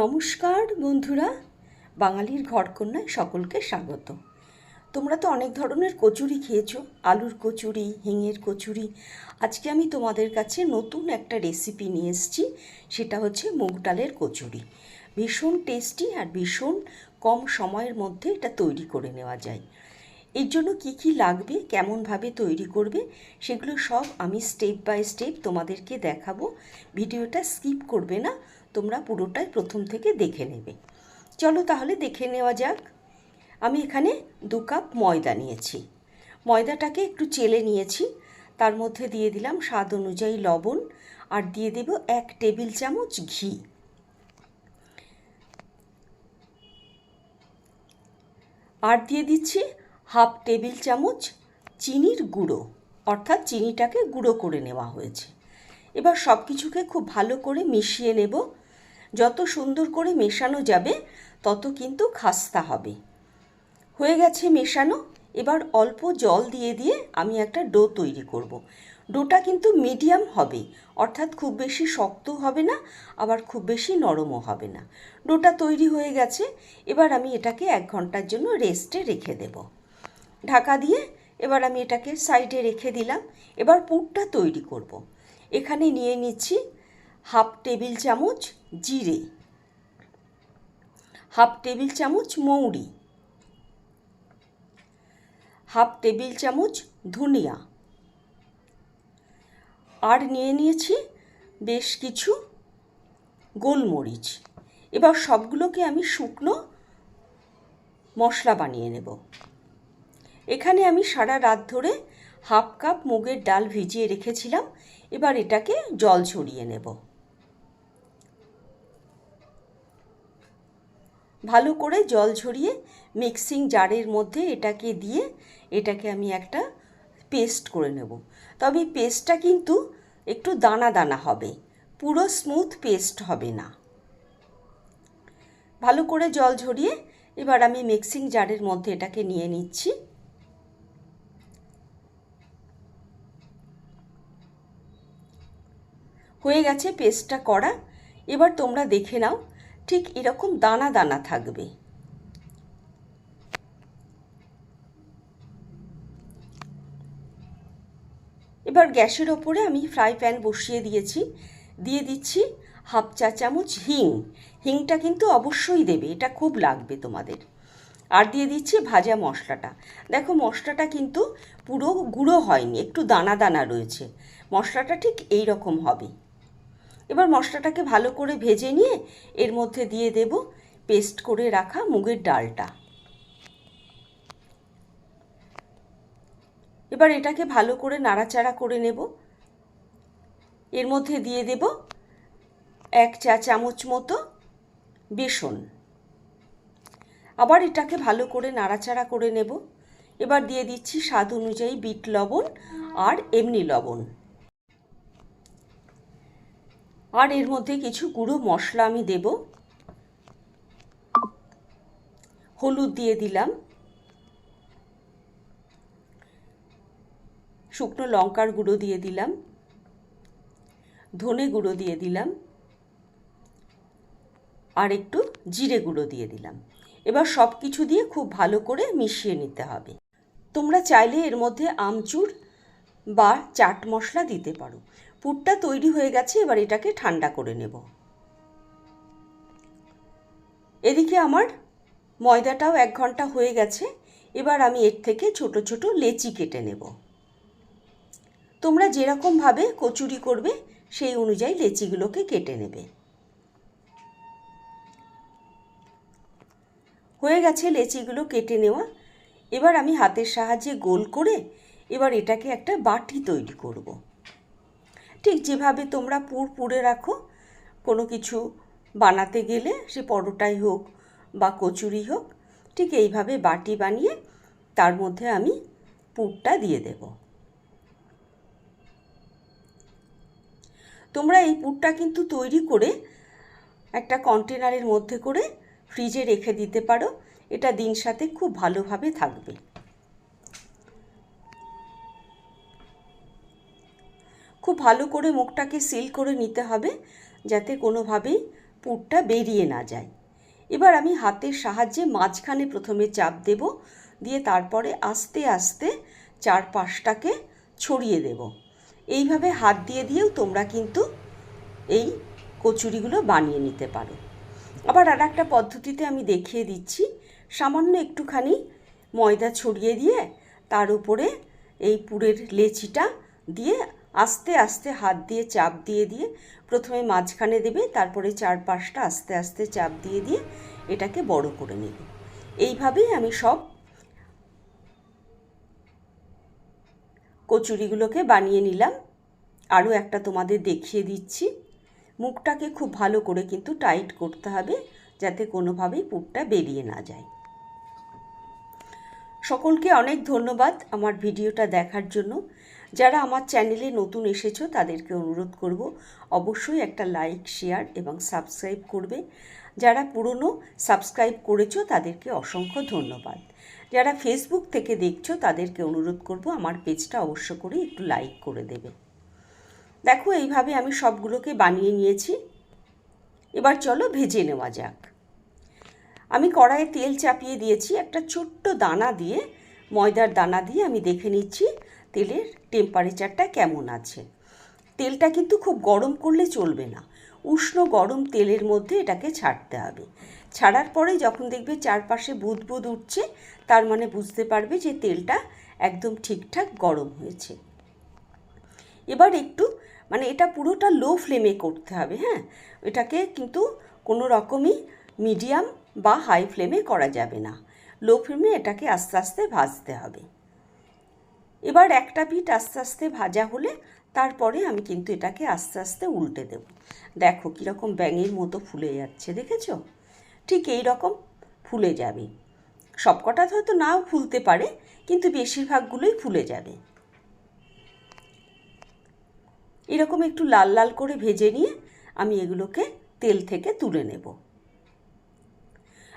নমস্কার, বন্ধুরা। বাঙালির ঘরকন্যায় সকলকে স্বাগত। তোমরা তো অনেক ধরনের কচুরি খেয়েছো, আলুর কচুরি, হিঙের কচুরি। আজকে আমি তোমাদের কাছে নতুন একটা রেসিপি নিয়ে এসেছি, সেটা হচ্ছে মুগ ডালের কচুরি। ভীষণ টেস্টি আর ভীষণ কম সময়ের মধ্যে এটা তৈরি করে নেওয়া যায়। এর জন্য কি কি লাগবে, কেমনভাবে তৈরি করবে, সেগুলো সব আমি স্টেপ বাই স্টেপ তোমাদেরকে দেখাবো। ভিডিওটা স্কিপ করবে না তোমরা পুরোটাই প্রথম থেকে দেখে নেবে। চলো তাহলে দেখে নেওয়া যাক। আমি এখানে দু কাপ ময়দা নিয়েছি। ময়দাটাকে একটু চেলে নিয়েছি। তার মধ্যে দিয়ে দিলাম স্বাদ অনুযায়ী লবণ আর দিয়ে দেব এক টেবিল চামচ ঘি। আর দিয়ে দিচ্ছি হাফ টেবিল চামচ চিনির গুঁড়ো। অর্থাৎ চিনিটাকে গুঁড়ো করে নেওয়া হয়েছে। এবার সব কিছুকে খুব ভালো করে মিশিয়ে নেব। যত সুন্দর করে মেশানো যাবে, তত কিন্তু খাস্তা হবে। হয়ে গেছে মেশানো। এবার অল্প জল দিয়ে দিয়ে আমি একটা ডো তৈরি করব। ডোটা কিন্তু মিডিয়াম হবে, অর্থাৎ খুব বেশি শক্ত হবে না, আবার খুব বেশি নরমও হবে না। ডোটা তৈরি হয়ে গেছে। এবার আমি এটাকে এক ঘণ্টার জন্য রেস্টে রেখে দেব। ঢাকা দিয়ে এবার আমি এটাকে সাইডে রেখে দিলাম। এবার পুরটা তৈরি করব। এখানে নিয়ে নিচ্ছি হাফ টেবিল চামচ জিরে, হাফ টেবিল চামচ মৌরি, হাফ টেবিল চামচ ধনিয়া। আর নিয়ে নিয়েছি বেশ কিছু গোলমরিচ। এবার সবগুলোকে আমি শুকনো মশলা বানিয়ে নেব। এখানে আমি সারা রাত ধরে হাফ কাপ মুগের ডাল ভিজিয়ে রেখেছিলাম। এবার এটাকে জল ছড়িয়ে নেব। ভালো করে জল ঝরিয়ে মিক্সিং জারের মধ্যে এটাকে দিয়ে এটাকে আমি একটা পেস্ট করে নেব। তবে পেস্টটা কিন্তু একটু দানা দানা হবে, পুরো স্মুথ পেস্ট হবে না। ভালো করে জল ঝরিয়ে এবার আমি মিক্সিং জারের মধ্যে এটাকে নিয়ে নিচ্ছি। হয়ে গেছে পেস্টটা করা। এবার তোমরা দেখে নাও ঠিক এরকম দানা দানা থাকবে। এবার গ্যাসের ওপরে আমি ফ্রাই প্যান বসিয়ে দিয়েছি। দিয়ে দিচ্ছি হাফ চা চামচ হিং। হিংটা কিন্তু অবশ্যই দেবে, এটা খুব লাগবে তোমাদের। আর দিয়ে দিচ্ছি ভাজা মশলাটা। দেখো মশলাটা কিন্তু পুরো গুঁড়ো হয়নি, একটু দানা দানা রয়েছে। মশলাটা ঠিক এই রকম হবে। এবার মশলাটাকে ভালো করে ভেজে নিয়ে এর মধ্যে দিয়ে দেব পেস্ট করে রাখা মুগের ডালটা। এবার এটাকে ভালো করে নাড়াচাড়া করে নেব। এর মধ্যে দিয়ে দেব এক চা চামচ মতো বেসন। আবার এটাকে ভালো করে নাড়াচাড়া করে নেব। এবার দিয়ে দিচ্ছি স্বাদ অনুযায়ী বিট লবণ আর এমনি লবণ। আর এর মধ্যে কিছু গুঁড়ো মশলা আমি দেব। হলুদ দিয়ে দিলাম। শুকনো লঙ্কার গুঁড়ো দিয়ে দিলাম। ধনে গুঁড়ো দিয়ে দিলাম। আর একটু জিরে গুঁড়ো দিয়ে দিলাম। এবার সব কিছু দিয়ে খুব ভালো করে মিশিয়ে নিতে হবে। তোমরা চাইলে এর মধ্যে আমচুর বা চাট মশলা দিতে পারো। পুরটা তৈরি হয়ে গেছে, এবার এটাকে ঠান্ডা করে নেব। এদিকে আমার ময়দাটাও এক ঘণ্টা হয়ে গেছে, এবার আমি এর থেকে ছোট ছোট লেচি কেটে নেব। তোমরা যেরকমভাবে কচুরি করবে, সেই অনুযায়ী লেচিগুলোকে কেটে নেবে। হয়ে গেছে লেচিগুলো কেটে নেওয়া। এবার আমি হাতের সাহায্যে গোল করে, এবার এটাকে একটা বাটি তৈরি করব। ঠিক যেভাবে তোমরা পুর পুড়ে রাখো, কোনো কিছু বানাতে গেলে সে পরোটাই হোক বা কচুরি হোক, ঠিক এইভাবে বাটি বানিয়ে তার মধ্যে আমি পুরটা দিয়ে দেব। তোমরা এই পুরটা কিন্তু তৈরি করে একটা কন্টেনারের মধ্যে করে ফ্রিজে রেখে দিতে পারো, এটা দিন সাথে খুব ভালোভাবে থাকবে। খুব ভালো করে মুখটাকে সিল করে নিতে হবে যাতে কোনোভাবেই পুরটা বেরিয়ে না যায়। এবার আমি হাতের সাহায্যে মাঝখানে প্রথমে চাপ দেব, দিয়ে তারপরে আস্তে আস্তে চার পাশটাকে ছড়িয়ে দেব। এইভাবে হাত দিয়ে দিয়েও তোমরা কিন্তু এই কচুরিগুলো বানিয়ে নিতে পারো। আবার আর একটা পদ্ধতিতে আমি দেখিয়ে দিচ্ছি, সামান্য একটুখানি ময়দা ছড়িয়ে দিয়ে তার উপরে এই পুরের লেচিটা দিয়ে আস্তে আস্তে হাত দিয়ে চাপ দিয়ে দিয়ে প্রথমে মাঝখানে দেবে, তারপরে চারপাশটা আস্তে আস্তে চাপ দিয়ে দিয়ে এটাকে বড় করে নেবে। এইভাবেই আমি সব কচুরিগুলোকে বানিয়ে নিলাম। আরও একটা তোমাদের দেখিয়ে দিচ্ছি। মুখটাকে খুব ভালো করে কিন্তু টাইট করতে হবে যাতে কোনোভাবেই পুরটা বেরিয়ে না যায়। সকলকে অনেক ধন্যবাদ আমার ভিডিওটা দেখার জন্য। যারা আমার চ্যানেলে নতুন এসেছ, তাদেরকে অনুরোধ করব, অবশ্যই একটা লাইক শেয়ার এবং সাবস্ক্রাইব করবে। যারা পুরনো সাবস্ক্রাইব করেছ, তাদেরকে অসংখ্য ধন্যবাদ। যারা ফেসবুক থেকে দেখছ, তাদেরকে অনুরোধ করব, আমার পেজটা অবশ্য করে একটু লাইক করে দেবে। দেখো, এইভাবে আমি সবগুলোকে বানিয়ে নিয়েছি। এবার চলো ভেজে নেওয়া যাক। আমি কড়াইয়ে তেল চাপিয়ে দিয়েছি, একটা ছোট্ট দানা দিয়ে, ময়দার দানা দিয়ে আমি দেখে নিচ্ছি। তেলের টেম্পারেচারটা কেমন আছে? তেলটা কিন্তু খুব গরম করলে চলবে না। উষ্ণ গরম তেলের মধ্যে এটাকে ছাড়তে হবে। ছাড়ার পরে যখন দেখবে চারপাশে বুদ বুদ উঠছে, তার মানে বুঝতে পারবে যে তেলটা একদম ঠিকঠাক গরম হয়েছে। এবার একটু মানে এটা পুরোটা লো ফ্লেমে করতে হবে হ্যাঁ? এটাকে কিন্তু কোনো রকমই মিডিয়াম বা হাই ফ্লেমে করা যাবে না। লো ফ্লেমে এটাকে আস্তে আস্তে ভাজতে হবে। এবার একটা পিঠ আস্তে আস্তে ভাজা হলে তারপরে আমি কিন্তু এটাকে আস্তে আস্তে উল্টে দেব। দেখো কীরকম ব্যাঙের মতো ফুলে যাচ্ছে, দেখেছ? ঠিক এই রকম ফুলে যাবে। সবকটা হয়তো নাও ফুলতে পারে, কিন্তু বেশিরভাগগুলোই ফুলে যাবে। এরকম একটু লাল লাল করে ভেজে নিয়ে আমি এগুলোকে তেল থেকে তুলে নেব।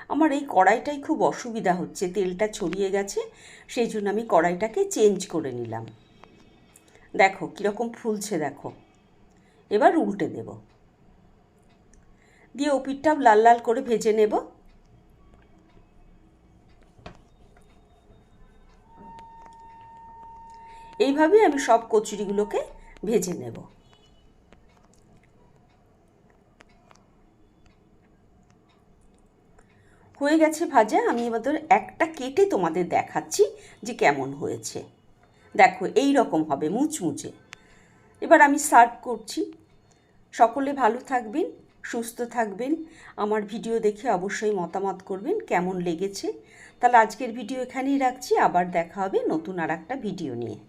আমার এই কড়াইটাই খুব অসুবিধা হচ্ছে, তেলটা ছড়িয়ে গেছে, সেই জন্য আমি কড়াইটাকে চেঞ্জ করে নিলাম। দেখো কীরকম ফুলছে দেখো। এবার উল্টে দেব। দিয়ে ওপিটটাও লাল লাল করে ভেজে নেব। এইভাবেই আমি সব কচুরিগুলোকে ভেজে নেব। হয়ে গেছে ভাজা, আমি এবার একটা কেটে তোমাদের দেখাচ্ছি যে কেমন হয়েছে। দেখো এই রকম হবে, মুচমুচে। এবার আমি সার্ভ করছি। সকলে ভালো থাকবেন, সুস্থ থাকবেন। আমার ভিডিও দেখে অবশ্যই মতামত করবেন, কেমন লেগেছে। তাহলে আজকের ভিডিও এখানেই রাখছি। আবার দেখা হবে নতুন আর একটা ভিডিও নিয়ে।